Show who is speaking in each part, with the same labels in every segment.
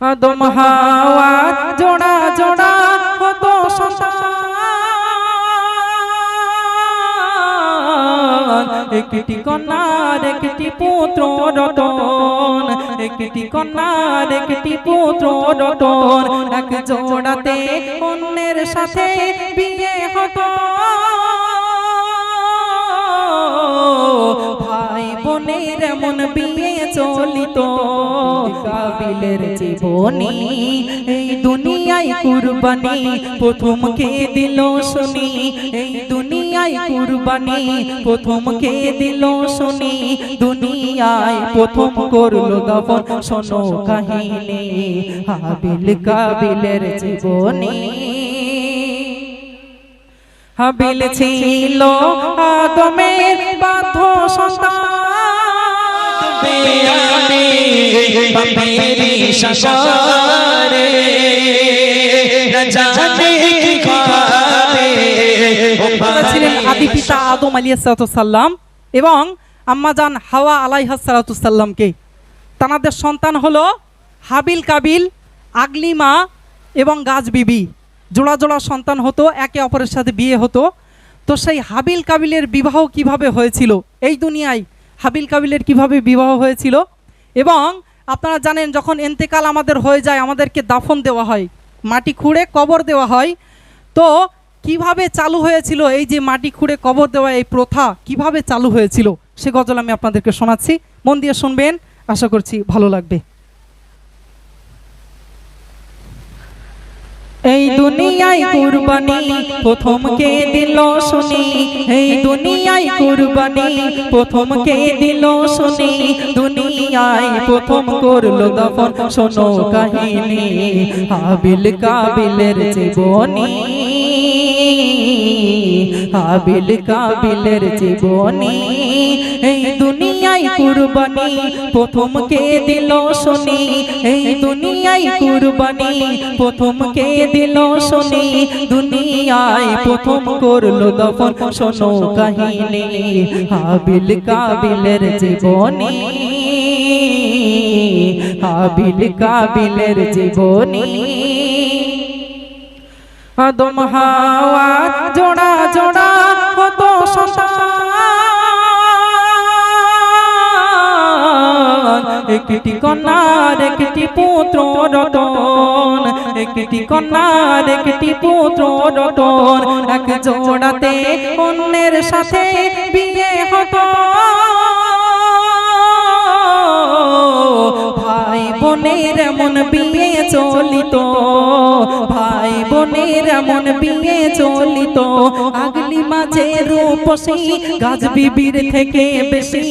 Speaker 1: আদম হাওয়া জোড়া জোড়া কত সন্তান। একটি কন্যার একটি পুত্র রতন, একটি কন্যার একটি পুত্র রতন। এক জোড়াতে অন্যের সাথে বিয়ে হতো। ভাই বোনের এমন বিয়ে চলিত। কাবিলের জীবনী, এই দুনিয়ায় কুরবানি, প্রথম কে দিল শুনি? এই দুনিয়ায় কুরবানি, প্রথম কে দিল শুনি? দুনিয়ায় প্রথম করল দফন, শোনো কাহিনী। হাবিল কাবিলের জীবনী। হাবিল ছিল আদমের বাধ্য সন্তান। আদি পিতা আদম আলী সাল্লাম এবং আম্মাজান হাওয়া আলাইহাসাল্লামকে তানাদের সন্তান হলো হাবিল কাবিল আগলিমা এবং গাছ বিবি, জোড়া জোড়া সন্তান হতো একে অপরের সাথে বিয়ে হতো। তো সেই হাবিল কাবিলের বিবাহ কীভাবে হয়েছিল? এই দুনিয়ায়। হাবিল কাবিলের কীভাবে বিবাহ হয়েছিল এবং আপনারা জানেন যখন এন্তেকাল আমাদের হয়ে যায়, আমাদেরকে দাফন দেওয়া হয়, মাটি খুঁড়ে কবর দেওয়া হয়। তো কীভাবে চালু হয়েছিল এই যে মাটি খুঁড়ে কবর দেওয়া, এই প্রথা কীভাবে চালু হয়েছিল সে গজল আমি আপনাদেরকে শোনাচ্ছি। মন দিয়ে শুনবেন, আশা করছি ভালো লাগবে। এই দুনিয়ায় কুরবানি প্রথম কে দিল শুনি, এই দুনিয়ায় কুরবানি প্রথম কে দিল শুনি? দুনিয়ায় প্রথম করল দফন, শোনো কাহিনী। হাবিল কাবিলের জীবনী। হাবিল কাবিলের জীবনী। এই দুনিয়ায় কুরবানি। প্রথম কে দিল শুনি? এই দুনিয়ায় কুরবানি। প্রথম কে দিল শুনি? দুনিয়ায় প্রথম করল দফন। শোনো কাহিনী। হাবিল কাবিলের জীবনী। হাবিল কাবিলের জীবনী। আদম হাওয়া একটি কন্যার একটি পুত্র রতন, একটি কন্যার একটি পুত্র রতন, এক জোড়াতে অন্যের সাথে বিয়ে হতো। ভাই বোনের এমন বিয়ে চলিত ভাই বোনের এমন বিয়ে চলিত মাঝে রূপসী, গাছ বিবির থেকে বেশি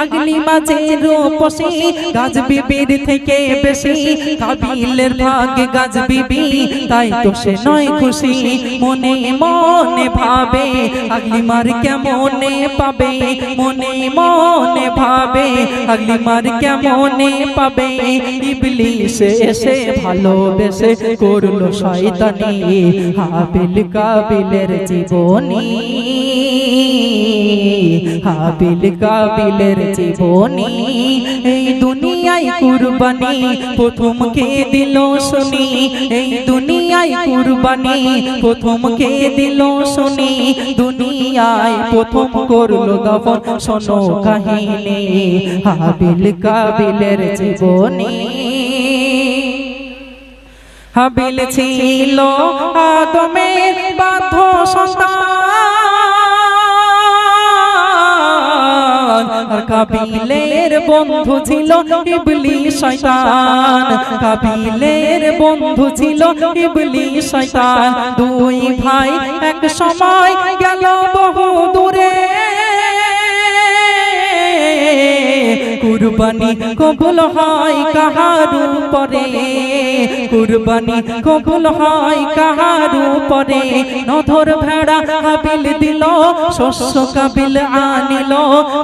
Speaker 1: আগলি মাঝে রূপসী, গাছ বিবির থেকে বেশি, কাবিলের ভাগ গাছ বিবি, তাই তো সে নয় খুশি, মনে মনে ভাবে আগলি মার কেমনে পাবে, মনে মনে ভাবে আগলি মার কেমনে পাবে ইবলিস এসে ভালোবেসে করল শয়তানি, হাবিল কাবিলের জীবনী। হাবিল কাবিলের জীবনী। এই দুনিয়ায় কুরবানি প্রথম কে দিল শুনি। এই দুনিয়ায় কুরবানি প্রথম কে দিল শুনি। দুনিয়ায় প্রথম করল দফন, শোনো কাহিনী। হাবিল কাবিলের জীবনী। হাবিল ছিল আদমের বাধ্য সন্তান। কাবিলের বন্ধু ছিল ইবলি শয়তান। কাবিলের বন্ধু ছিল ইবলি শয়তান। দুই ভাই এক সময় গেল বহু দূরে। কুরবানি কবুল হয় কাহার উপরে কুরবানি কবুল হয় কাহার উপরে? নধর ভেড়া হাবিল দিল, শস্য কাবিল আনিল।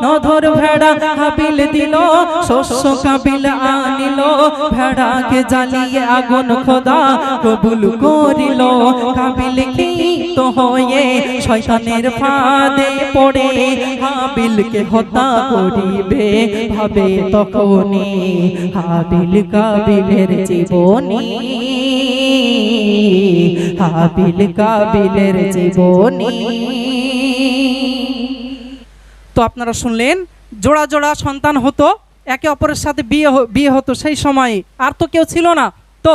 Speaker 1: নধর ভেড়া হাবিল দিল, শস্য কাবিল আনিল। ভেড়াকে জ্বালিয়ে আগুন খোদা কবুল করিল। কাবিল কি তো হয়ে শয়তানের ফাঁদে পড়ে, হাবিলকে হত্যা করিবে। ভাবে তখনই হাবিল কাবিলের জীবনী। হাবিল কাবিলের জীবনী। তো আপনারা শুনলেন, জোড়া জোড়া সন্তান হতো, একে অপরের সাথে বিয়ে বিয়ে হতো সেই সময়ে, আর তো কেউ ছিল না। তো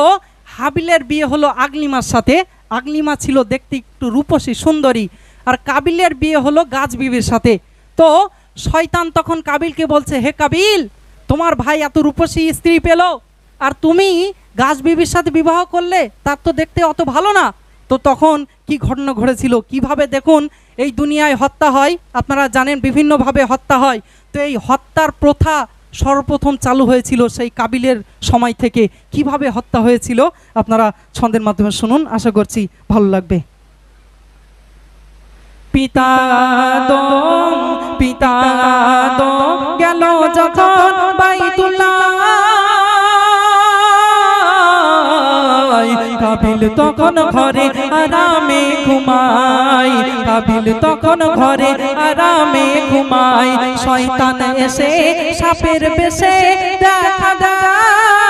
Speaker 1: হাবিলের বিয়ে হলো আগলিমার সাথে আগলিমা ছিল দেখতে একটু রূপসী, সুন্দরী, আর কাবিলের বিয়ে হলো গাছ বিবির সাথে। তো শয়তান তখন কাবিলকে বলছে, হে কাবিল, তোমার ভাই এত রূপসী স্ত্রী পেল, আর তুমি গাছ বিবির সাথে বিবাহ করলে তার তো দেখতে অত ভালো না। তো তখন কি ঘটনা ঘটেছিল? কীভাবে দেখুন, এই দুনিয়ায় হত্যা হয়, আপনারা জানেন, বিভিন্নভাবে হত্যা হয়। তো এই হত্যার প্রথা সর্বপ্রথম চালু হয়েছিল সেই কাবিলের সময় থেকে। কীভাবে হত্যা হয়েছিল? আপনারা ছন্দের মাধ্যমে শুনুন। আশা করছি ভালো লাগবে। পিতা দম পিতা দম গেল যখন কাবিল তখন ঘরে আরামে ঘুমাই, কাবিল তখন ঘরে আরামে ঘুমাই। শয়তান এসে সাপের বেশে দেখা দেয়।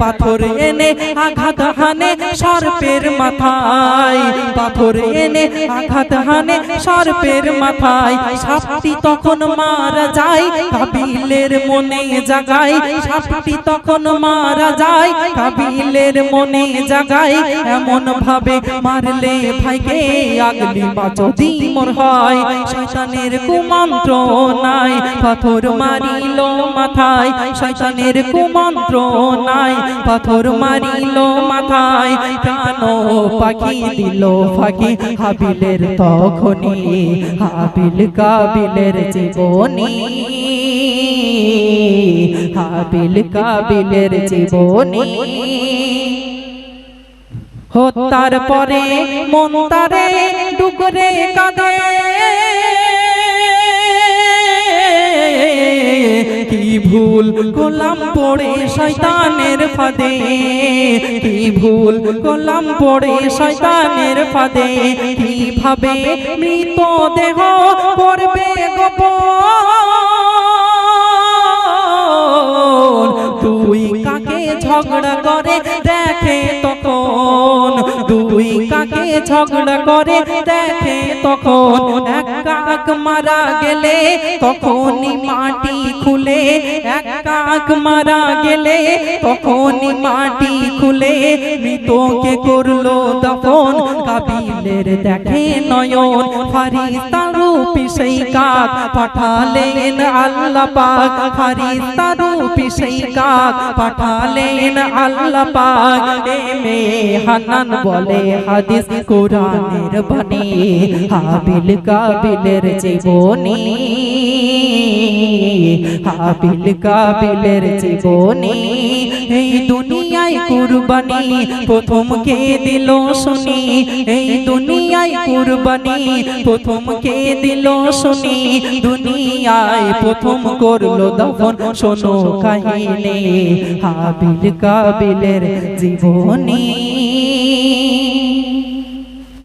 Speaker 1: পাথর এনে আঘাত হানে সর্পের মাথায়। পাথর এনে আঘাত হানে সর্পের মাথায়। সাপটি তখন মারা যায় কাবিলের মনে জাগায়। সাপটি তখন মারা যায় কাবিলের মনে জাগায়। এমন ভাবে মারলে ভাইকে আগলি বা যদি মোর হয়। শয়তানের কুমন্ত্র নাই পাথর মারিল মাথায়। শয়তানের কুমন্ত্র নাই পাথর মারিল মাথায় প্রাণ পাখি দিল ফাঁকি। হাবিলের তখনই, হাবিল কাবিলের জীবনী। হাবিল কাবিলের জীবনী। হত্যার পরে মন ডুগরে কাঁদে। ভুল গোলাম পড়ে শয়তানের ফাঁদে? কি ভুল গোলাম পড়ে শয়তানের ফাঁদে? কীভাবে মৃত দেহ করবে গোপন? তুই কাকে ঝগড়া করে দেখে তখন? দুই কাকে ঝগড়া করে দেখে তখন এক কাক মারা গেলে তখন মাটি খুলে। এক কাক মারা গেলে তখন মাটি খুলে। মৃতকে করল তখন কাবিলের দেখে নয়ন। ফারিস্তা রূপী সেই কাক পাঠালেন আল্লাহ পাক ফারিস্তা রূপী সেই কাক পাঠালেন আল্লাহ পাক এমে হানান বলে হাদিস কোরআনের বাণী। হাবিল কাবিলের জীবনী। হাবিল কাবিলের জীবনী। এই কুরবানি প্রথম কে দিল শুনি। এই দুনিয়ায় কুরবানি প্রথম কে দিল শুনি। দুনিয়ায় প্রথম করল দফন, শোনো কাহিনী। হাবিল কাবিলের জীবনী।